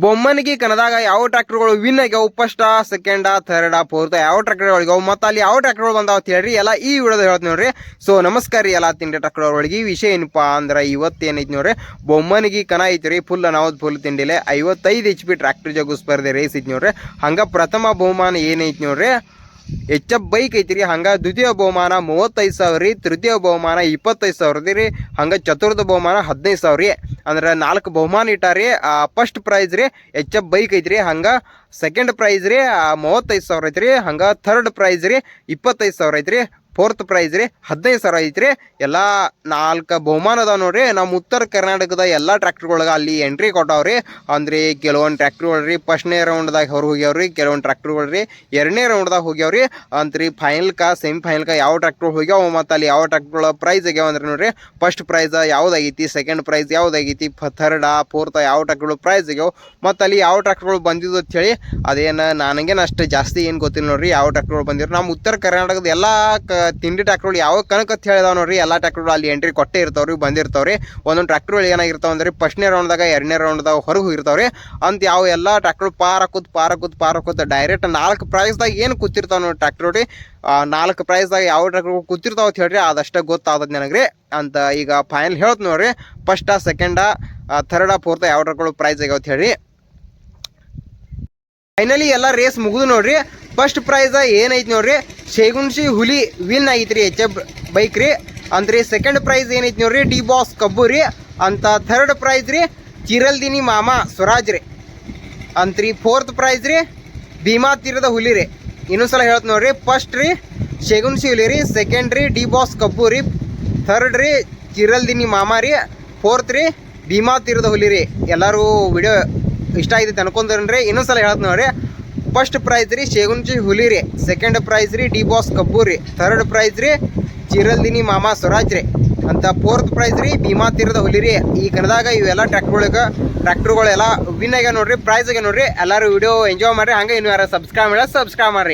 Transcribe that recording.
ಬೊಮ್ಮನಿಗೆ ಕನದಾಗ ಯಾವ ಟ್ರ್ಯಾಕ್ಟರ್ಗಳು ವಿನ್ ಆಗ್ಯಾವ? ಫಸ್ಟ್ ಸೆಕೆಂಡ್ ಥರ್ಡ್ ಫೋರ್ತ್ ಯಾವ ಟ್ರ್ಯಾಕ್ಟರ್ಗಳಿಗಾವ ಮತ್ತು ಅಲ್ಲಿ ಯಾವ ಟ್ರ್ಯಾಕ್ಟರ್ಗಳು ಬಂದಾವ ಅಂತ ಹೇಳ್ರಿ. ಎಲ್ಲ ಈ ವಿಡಿಯೋದ ಹೇಳ್ತೀನಿ ನೋಡ್ರಿ. ಸೊ ನಮಸ್ಕಾರ ರೀ ಎಲ್ಲ ತಿಂಡಿ ಟ್ರ್ಯಾಕ್ಟರ್ ಒಳಗೆ ಈ ವಿಷಯ ಏನಪ್ಪ ಅಂದ್ರೆ ಇವತ್ತು ಏನೈತಿ ನೋಡ್ರಿ? ಬೊಮ್ಮನಿಗೆ ಕನ ಐತಿ ರೀ ಫುಲ್ ಅನಾವತ್ ಫುಲ್ ತಿಂಡಿಲೆ. ಐವತ್ತೈದು ಎಚ್ ಪಿ ಟ್ರ್ಯಾಕ್ಟರ್ ಜಗು ಸ್ಪರ್ಧೆ ರೇಸ್ ಐತಿ ನೋಡ್ರಿ. ಹಂಗ ಪ್ರಥಮ ಬಹುಮಾನ ಏನೈತಿ ನೋಡ್ರಿ? ಎಚ್ ಎಫ್ ಬೈಕ್ ಐತಿ ರೀ, ಹಂಗ ದ್ವಿತೀಯ ಬಹುಮಾನ ಮೂವತ್ತೈದು ಸಾವಿರ ರೀ, ತೃತೀಯ ಬಹುಮಾನ ಇಪ್ಪತ್ತೈದು ಸಾವಿರದ ರೀ, ಹಂಗ ಚತುರ್ಥ ಬಹುಮಾನ ಹದಿನೈದು ಸಾವಿರ ರೀ. ಅಂದ್ರೆ ನಾಲ್ಕು ಬಹುಮಾನ ಇಟ್ಟಾರಿ ಫಸ್ಟ್ ಪ್ರೈಸ್ ರೀ, ಎಚ್ ಎಫ್ ಬೈಕ್ ಐತ್ರಿ, ಹಂಗ ಸೆಕೆಂಡ್ ಪ್ರೈಸ್ ರೀ ಮೂವತ್ತೈದು ಸಾವಿರ ಐತ್ರಿ, ಹಂಗ ಥರ್ಡ್ ಪ್ರೈಸ್ ರೀ, ಇಪ್ಪತ್ತೈದು ಸಾವಿರ ಐತ್ರಿ. ಫೋರ್ತ್ ಪ್ರೈಸ್ ರೀ, ಹದಿನೈದು ಸಾವಿರ ರೀ ಎಲ್ಲ ನಾಲ್ಕು ಬಹುಮಾನ ಅದಾವ ನೋಡ್ರಿ. ನಮ್ಮ ಉತ್ತರ ಕರ್ನಾಟಕದ ಎಲ್ಲ ಟ್ರ್ಯಾಕ್ಟ್ರ್ಗಳಿಗೆ ಅಲ್ಲಿ ಎಂಟ್ರಿ ಕೊಟ್ಟಾವ್ರಿ ಅಂದ್ರೆ ಕೆಲವೊಂದು ಟ್ರ್ಯಾಕ್ಟ್ರ್ಗಳು ರೀ ಫಸ್ಟ್ನೇ ರೌಂಡ್ದಾಗ ಹೊರ ಹೋಗ್ಯಾವ್ರಿ ಕೆಲವೊಂದು ಟ್ರ್ಯಾಕ್ಟ್ರ್ಗಳು ರೀ, ಎರಡನೇ ರೌಂಡ್ದಾಗ ಹೋಗ್ಯಾವ್ರಿ ಫೈನಲ್ ಫೈನಲ್ಕ ಸೆಮಿ ಫೈನಲ್ಕ ಯಾವ ಟ್ರ್ಯಾಕ್ಟರ್ ಹೋಗ್ಯಾವ ಮತ್ತು ಅಲ್ಲಿ ಯಾವ ಟ್ರ್ಯಾಕ್ಟರ್ಗಳ ಪ್ರೈಸ್ ಆಗ್ಯಾವ ಅಂದ್ರೆ ನೋಡ್ರಿ. ಫಸ್ಟ್ ಪ್ರೈಸ್ ಯಾವ್ದಾಗೈತಿ ಸೆಕೆಂಡ್ ಪ್ರೈಸ್ ಯಾವ್ದಾಗೈತಿ ಥರ್ಡ ಫೋರ್ತ್ ಯಾವ ಟ್ರ್ಯಾಕ್ಟರ್ಗಳು ಪ್ರೈಸ್ ಆಗ್ಯಾವ. ಮತ್ತು ಅಲ್ಲಿ ಯಾವ ಟ್ರ್ಯಾಕ್ಟರ್ಗಳು ಬಂದಿದ್ದು ಅಂತ ಹೇಳಿ, ಅದೇನು, ನನಗೇನು ಅಷ್ಟು ಜಾಸ್ತಿ ಏನು ಗೊತ್ತಿಲ್ಲ ನೋಡ್ರಿ. ಯಾವ ಟ್ರ್ಯಾಕ್ಟರ್ಗಳು ಬಂದಿರೋ ನಮ್ಮ ಉತ್ತರ ಕರ್ನಾಟಕದ ಎಲ್ಲ ಕ ತಿಂಡಿ ಟ್ರ್ಯಾಕ್ಟರ್ಗಳು ಯಾವ ಕಣಕ್ಕೆ ಅಂತ ಹೇಳಿದಾವ ನೋಡ್ರಿ, ಎಲ್ಲ ಟ್ರ್ಯಾಕ್ಟ್ರುಗಳು ಅಲ್ಲಿ ಎಂಟ್ರಿ ಕೊಟ್ಟೆ ಇರ್ತಾವ್ರಿ, ಬಂದಿರ್ತಾವ್ರಿ. ಒಂದೊಂದು ಟ್ರ್ಯಾಕ್ಟ್ರುಗಳು ಏನಾಗಿರ್ತಾವ ಅಂದ್ರೆ ಫಸ್ಟ್ನೇ ರೌಂಡ್ದಾಗ ಎರಡನೇ ರೌಂಡ್ದಾಗ ಹೊರಗೆ ಹೋಗಿರ್ತಾವ್ರಿ. ಅಂತ ಯಾವ ಎಲ್ಲ ಟ್ರ್ಯಾಕ್ಟ್ರು ಪಾರ್ ಹಾಕುತ್ ಪಾರ್ ಹಾಕುತ್ ಪಾರ್ ಹಾಕುತ್ ಡೈರೆಕ್ಟ್ ನಾಲ್ಕು ಪ್ರೈಸ್ದಾಗ ಏನು ಕೂತಿರ್ತಾವ ನೋಡಿ ಟ್ರ್ಯಾಕ್ಟರ್ ರೀ? ನಾಲ್ಕು ಪ್ರೈಸ್ದಾಗ ಯಾವ ಟ್ರ್ಯಾಕ್ಟರ್ ಕೂತಿರ್ತಾವ ಅಂತ ಹೇಳ್ರಿ ಅದಷ್ಟೇ ಗೊತ್ತಾಗದ್ ನನಗೆ ಅಂತ, ಈಗ ಫೈನಲ್ ಹೇಳ್ತ ನೋಡ್ರಿ. ಫಸ್ಟ ಸೆಕೆಂಡ ಥರ್ಡ ಫೋರ್ತ್ ಯಾವ ಟ್ರ್ಯಾಕ್ಟರ್ಗಳು ಪ್ರೈಸ್ ಆಗ್ಯಾವ ಅಂತ ಹೇಳ್ರಿ. ಫೈನಲಿ ಎಲ್ಲ ರೇಸ್ ಮುಗಿದು ನೋಡ್ರಿ. ಫಸ್ಟ್ ಪ್ರೈಸ್ ಏನೈತಿ ನೋಡ್ರಿ? ಶೇಗುನ್ಸಿ ಹುಲಿ ವಿನ್ ಆಗೈತ್ರಿ ಎಚ್ ಎಫ್ ಬೈಕ್ ರೀ. ಅಂದ್ರೆ ಸೆಕೆಂಡ್ ಪ್ರೈಸ್ ಏನೈತಿ ನೋಡ್ರಿ? ಡಿ ಬಾಸ್ ಕಬ್ಬು ರೀ. ಅಂತ ಥರ್ಡ್ ಪ್ರೈಸ್ ರೀ ಚಿರಲ್ದಿನಿ ಮಾಮಾ ಸ್ವರಾಜ್ ರೀ. ಅಂತ್ರಿ ಫೋರ್ತ್ ಪ್ರೈಸ್ ರೀ ಭೀಮಾ ತೀರದ ಹುಲಿ ರೀ. ಇನ್ನೊಂದ್ಸಲ ಹೇಳ್ತ ನೋಡ್ರಿ ಫಸ್ಟ್ ರೀ ಶೇಗುನ್ಸಿ ಹುಲಿ ರೀ ಸೆಕೆಂಡ್ ರೀ ಡಿ ಬಾಸ್ ಕಬ್ಬು ರೀ ಥರ್ಡ್ ರೀ ಚಿರಲ್ದಿನಿ ಮಾಮ ರೀ ಫೋರ್ತ್ ರೀ ಭೀಮಾ ತೀರದ ಹುಲಿ ರೀ. ಎಲ್ಲರೂ ವಿಡಿಯೋ ಇಷ್ಟ ಆಗೈತೆ ಅನ್ಕೊಂಡ್ರಿ ಇನ್ನೊಂದ್ಸಲ ಹೇಳ್ತ ನೋಡ್ರಿ. ಫಸ್ಟ್ ಪ್ರೈಸ್ ರೀ ಶೇಗುಂಜಿ ಹುಲಿ ರೀ. ಸೆಕೆಂಡ್ ಪ್ರೈಸ್ ರೀ ಡಿ ಬಾಸ್ ಕಬ್ಬು ರೀ. ಥರ್ಡ್ ಪ್ರೈಸ್ ರೀ ಚಿರಲ್ದಿನಿ ಮಾಮಾ ಸ್ವರಾಜ್ ರೀ. ಅಂತ ಫೋರ್ತ್ ಪ್ರೈಸ್ ರೀ ಭೀಮಾ ತೀರದ ಹುಲಿ ರೀ. ಈ ಕನದಾಗ ಇವೆಲ್ಲ ಟ್ರ್ಯಾಕ್ಟ್ರೊಳಗೆ ಟ್ರ್ಯಾಕ್ಟರ್ಗಳೆಲ್ಲ ವಿನ್ ಆಗ್ಯಾವ ನೋಡ್ರಿ ಪ್ರೈಸ್ ಆಗ್ಯಾವ ನೋಡ್ರಿ. ಎಲ್ಲರೂ ವಿಡಿಯೋ ಎಂಜಾಯ್ ಮಾಡ್ರಿ. ಹಂಗೆ ಇನ್ನು ಯಾರು ಸಬ್ಸ್ಕ್ರೈಬ್ ಮಾಡಿ ಸಬ್ಸ್ಕ್ರೈಬ್ ಮಾಡ್ರಿ.